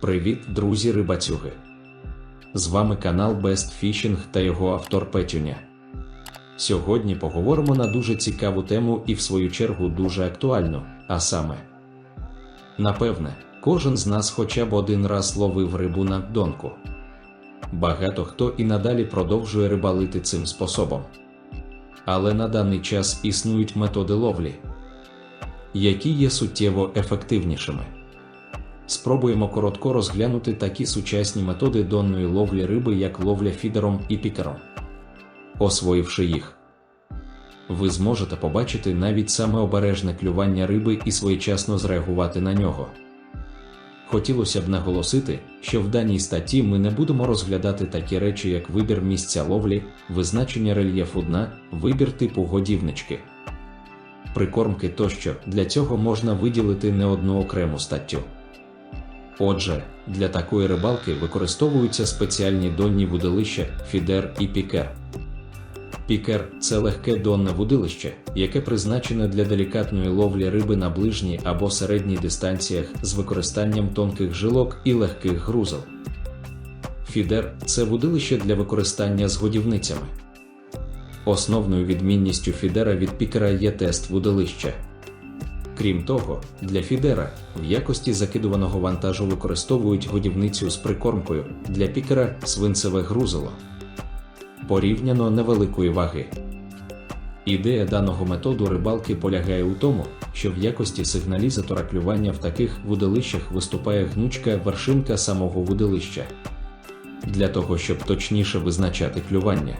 Привіт, друзі рибацюги! З вами канал Best Fishing та його автор Петюня. Сьогодні поговоримо на дуже цікаву тему і, в свою чергу, дуже актуальну, а саме, напевне, кожен з нас хоча б один раз ловив рибу на донку. Багато хто і надалі продовжує рибалити цим способом. Але на даний час існують методи ловлі, які є суттєво ефективнішими. Спробуємо коротко розглянути такі сучасні методи донної ловлі риби, як ловля фідером і пікером. Освоївши їх, ви зможете побачити навіть саме обережне клювання риби і своєчасно зреагувати на нього. Хотілося б наголосити, що в даній статті ми не будемо розглядати такі речі, як вибір місця ловлі, визначення рельєфу дна, вибір типу годівнички, прикормки тощо для цього можна виділити не одну окрему статтю. Отже, для такої рибалки використовуються спеціальні донні вудилища фідер і пікер. Пікер це легке донне вудилище, яке призначене для делікатної ловлі риби на ближній або середній дистанціях з використанням тонких жилок і легких грузел. Фідер це вудилище для використання з годівницями. Основною відмінністю фідера від пікера є тест вудилища. Крім того, для фідера в якості закидуваного вантажу використовують годівницю з прикормкою для пікера свинцеве грузило порівняно невеликої ваги. Ідея даного методу рибалки полягає у тому, що в якості сигналізатора клювання в таких вудилищах виступає гнучка вершинка самого вудилища для того, щоб точніше визначати клювання.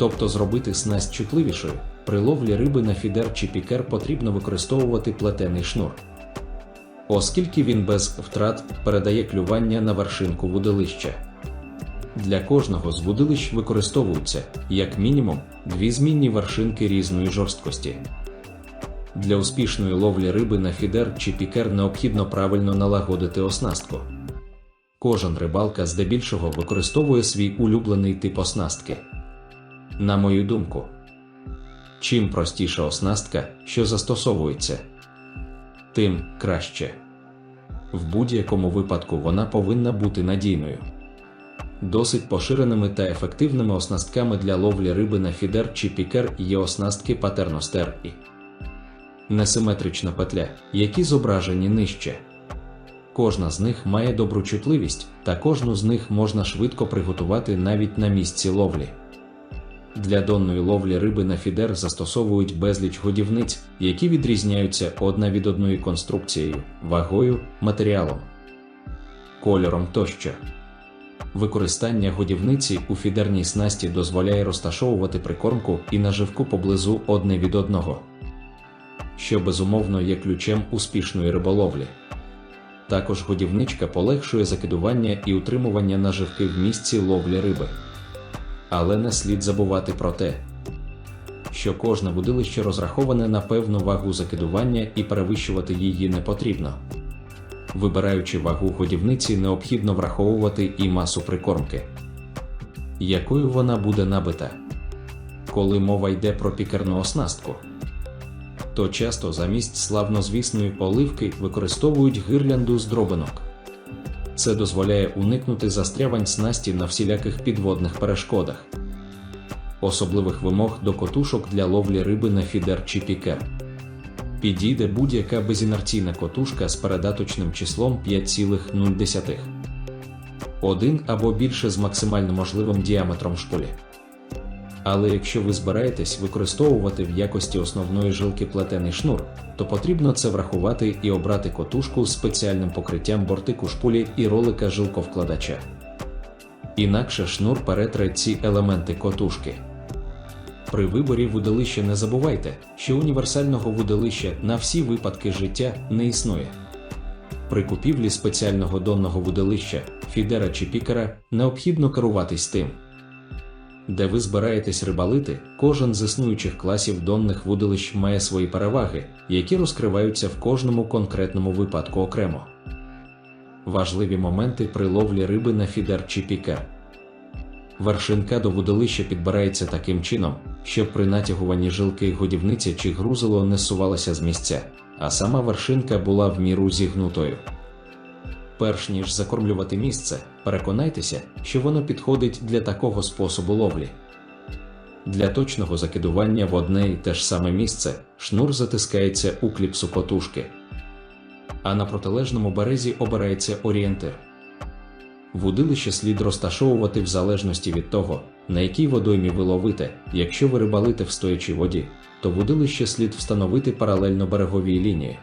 Тобто зробити снасть чутливішою, при ловлі риби на фідер чи пікер потрібно використовувати плетений шнур, оскільки він без втрат передає клювання на вершинку вудилища. Для кожного з вудилищ використовуються, як мінімум, дві змінні вершинки різної жорсткості. Для успішної ловлі риби на фідер чи пікер необхідно правильно налагодити оснастку. Кожен рибалка здебільшого використовує свій улюблений тип оснастки. На мою думку, чим простіша оснастка, що застосовується, тим краще. В будь-якому випадку вона повинна бути надійною. Досить поширеними та ефективними оснастками для ловлі риби на фідер чи пікер є оснастки патерностер і несиметрична петля, які зображені нижче. Кожна з них має добру чутливість, та кожну з них можна швидко приготувати навіть на місці ловлі. Для донної ловлі риби на фідер застосовують безліч годівниць, які відрізняються одна від одної конструкцією, вагою, матеріалом, кольором тощо. Використання годівниці у фідерній снасті дозволяє розташовувати прикормку і наживку поблизу одне від одного, що безумовно є ключем успішної риболовлі. Також годівничка полегшує закидування і утримування наживки в місці ловлі риби. Але не слід забувати про те, що кожне будилище розраховане на певну вагу закидування і перевищувати її не потрібно. Вибираючи вагу годівниці, необхідно враховувати і масу прикормки, якою вона буде набита. Коли мова йде про пікерну оснастку, то часто замість славнозвісної оливки використовують гирлянду з дробинок. Це дозволяє уникнути застрявань снасті на всіляких підводних перешкодах, особливих вимог до котушок для ловлі риби на фідер чи пікер. Підійде будь-яка безінерційна котушка з передаточним числом 5,0. Один або більше з максимально можливим діаметром шпулі. Але якщо ви збираєтесь використовувати в якості основної жилки плетений шнур, то потрібно це врахувати і обрати котушку з спеціальним покриттям бортику шпулі і ролика жилковкладача. Інакше шнур перетре ці елементи котушки. При виборі вудилища не забувайте, що універсального вудилища на всі випадки життя не існує. При купівлі спеціального донного вудилища, фідера чи пікера необхідно керуватись тим, де ви збираєтесь рибалити, кожен з існуючих класів донних вудилищ має свої переваги, які розкриваються в кожному конкретному випадку окремо. Важливі моменти при ловлі риби на фідер чи пікер. Вершинка до вудилища підбирається таким чином, щоб при натягуванні жилки годівниця чи грузило не сувалося з місця, а сама вершинка була в міру зігнутою. Перш ніж закормлювати місце, переконайтеся, що воно підходить для такого способу ловлі. Для точного закидування в одне і те ж саме місце шнур затискається у кліпсу котушки, а на протилежному березі обирається орієнтир. Вудилище слід розташовувати в залежності від того, на якій водоймі ви ловите. Якщо ви рибалите в стоячій воді, то вудилище слід встановити паралельно береговій лінії.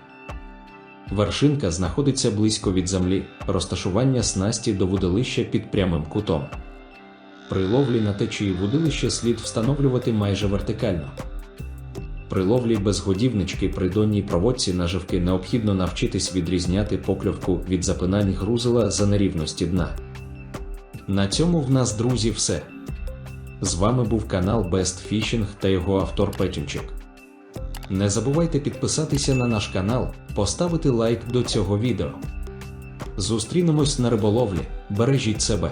Вершинка знаходиться близько від землі, розташування снасті до вудилища під прямим кутом. При ловлі на течії вудилище слід встановлювати майже вертикально. При ловлі без годівнички при донній проводці наживки необхідно навчитись відрізняти покльовку від запинань грузила за нерівності дна. На цьому в нас, друзі, все. З вами був канал Best Fishing та його автор Петюнчик. Не забувайте підписатися на наш канал, поставити лайк до цього відео. Зустрінемось на риболовлі, бережіть себе.